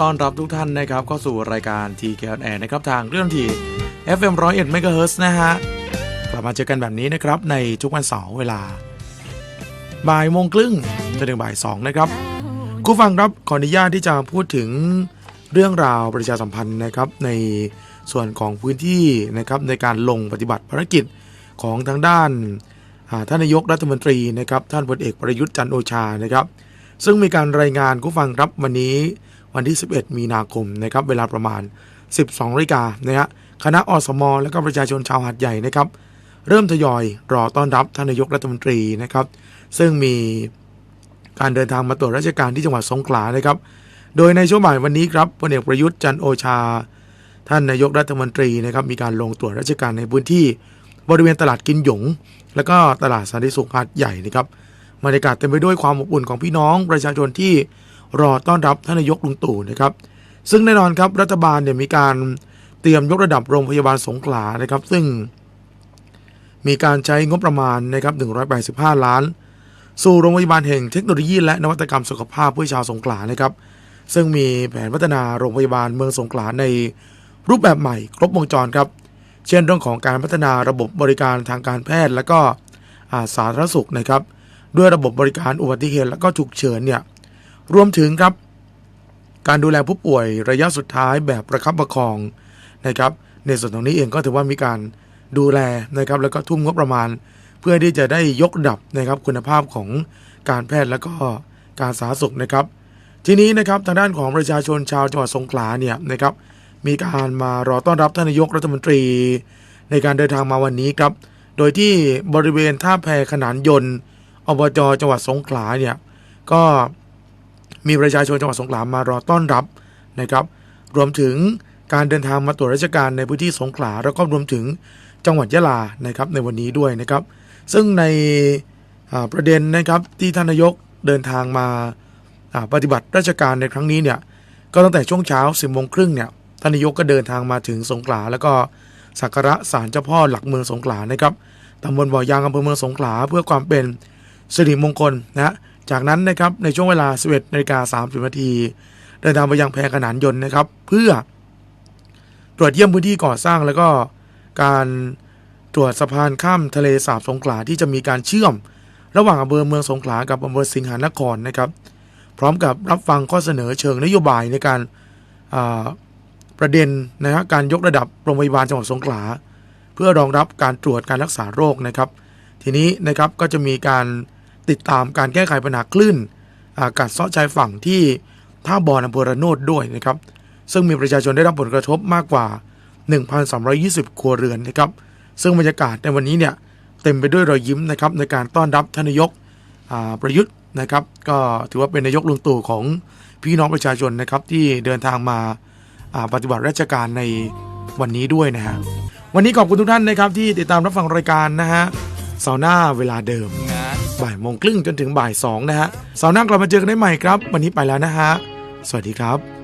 ต้อนรับทุกท่านนะครับเข้าสู่รายการ TK on Air นะครับทางเรื่องที่ FM 101 MHz นะฮะกลับมาเจอกันแบบนี้นะครับในทุกวันเสาร์เวลาบ่ายโมงครึ่งจนถึงบ่ายสองนะครับคุณฟังครับขออนุญาตที่จะพูดถึงเรื่องราวประชาสัมพันธ์นะครับในส่วนของพื้นที่นะครับในการลงปฏิบัติภารกิจของทางด้านาท่านนายกรัฐมนตรีนะครับท่านพลเอกประยุทธ์จันโอชานะครับ ซึ่งมีการรายงานผู้ฟังครับวันนี้ วันที่ 11 มีนาคมนะครับเวลาประมาณ 12นาฬิกานะฮะคณะอสม และก็ประชาชนชาวหาดใหญ่นะครับ เริ่มทยอยรอต้อนรับท่านนายกรัฐมนตรีนะครับ ซึ่งมีการเดินทางมาตรวจราชการที่จังหวัดสงขลานะครับ โดยในช่วงบ่ายวันนี้ครับพลเอกประยุทธ์จันโอชา ท่านนายกรัฐมนตรีนะครับมีการลงตรวจราชการในพื้นที่ บริเวณตลาดกินหยง และก็ตลาดสันติสุขหาดใหญ่นะครับบรรยากาศเต็มไปด้วยความอบอุ่นของพี่น้องประชาชนที่ รอต้อนรับท่านนายกลุงตู่นะครับ ซึ่งแน่นอนครับรัฐบาลเนี่ยมีการเตรียมยกระดับโรงพยาบาลสงขลานะครับ ซึ่ง มีการใช้งบประมาณนะครับ185 ล้าน สู่โรงพยาบาลแห่งเทคโนโลยี และนวัตกรรมสุขภาพเพื่อชาวสงขลานะครับ ซึ่งมีแผนพัฒนาโรงพยาบาลเมืองสงขลาในรูปแบบใหม่ ครบวงจรครับ เช่นเรื่องของการพัฒนาระบบบริการทางการแพทย์ และก็าสาธารณสุขนะครับ ด้วยระบบบริการอุบัติเหตุและก็ฉุกเฉินเนี่ย รวมถึงครับ การดูแลผู้ป่วยระยะสุดท้ายแบบประคับประคองนะครับ ในส่วนตรงนี้เองก็ถือว่ามีการดูแลนะครับ แล้วก็ทุ่มงบประมาณ เพื่อที่จะได้ยกระดับนะครับคุณภาพของการแพทย์และก็การสาธารณสุขนะครับ ทีนี้นะครับทางด้านของประชาชนชาวจังหวัดสงขลาเนี่ยนะครับ มีการมารอต้อนรับท่านนายกรัฐมนตรี ในการเดินทางมาวันนี้ครับ โดยที่บริเวณท่าแพขนานยนต์อบจจังหวัดสงขลาเนี่ยก็ มีประชาชนจังหวัดสงขลามารอต้อนรับนะครับ รวมถึงการเดินทางมาตรวจราชการในพื้นที่สงขลาแล้วก็รวมถึงจังหวัดยะลานะครับในวันนี้ด้วยนะครับ ซึ่งในประเด็นนะครับที่ท่านนายกเดินทางมาปฏิบัติราชการในครั้งนี้เนี่ยก็ตั้งแต่ช่วงเช้าสิบโมงครึ่งเนี่ยท่านนายกก็เดินทางมาถึงสงขลา แล้วก็สักการะศาลเจ้าพ่อหลักเมืองสงขลานะครับตำบลบ่อยางอำเภอเมืองสงขลาเพื่อความเป็นสิริมงคลนะ จากนั้นนะครับในช่วงเวลา 11นาฬิกา30นาทีเดินทางไปยังแพขนานยนต์นะครับ เพื่อตรวจเยี่ยมพื้นที่ก่อสร้างแล้วก็การตรวจสะพานข้ามทะเลสาบสงขลาที่จะมีการเชื่อม ระหว่างอำเภอเมืองสงขลากับอำเภอสิงหานครนะครับ พร้อมกับรับฟังข้อเสนอเชิงนโยบายในการาประเด็นนะฮะการยกระดับโรงพยาบาลจังหวัดสงขลา เพื่อรองรับการตรวจการรักษาโรคนะครับ ทีนี้นะครับก็จะมีการ ติดตามการแก้ไขปัญหาคลื่นอากาศเซาะชายฝั่งที่ท่าบอนอำเภอระโนดด้วยนะครับ ซึ่งมีประชาชนได้รับผลกระทบมากกว่า 1,320 ครัวเรือนนะครับ ซึ่งบรรยากาศในวันนี้เนี่ยเต็มไปด้วยรอยยิ้มนะครับในการต้อนรับทนายกประยุทธ์นะครับ ก็ถือว่าเป็นนายกลุงตู่ของพี่น้องประชาชนนะครับที่เดินทางมาปฏิบัติราชการในวันนี้ด้วยนะฮะวันนี้ขอบคุณทุกท่านนะครับที่ติดตามรับฟังรายการนะฮะเสาร์หน้าเวลาเดิม บ่ายโมงครึ่งจนถึงบ่ายสองนะฮะเสาร์หน้ากลับมาเจอกันได้ใหม่ครับ วันนี้ไปแล้วนะฮะ สวัสดีครับ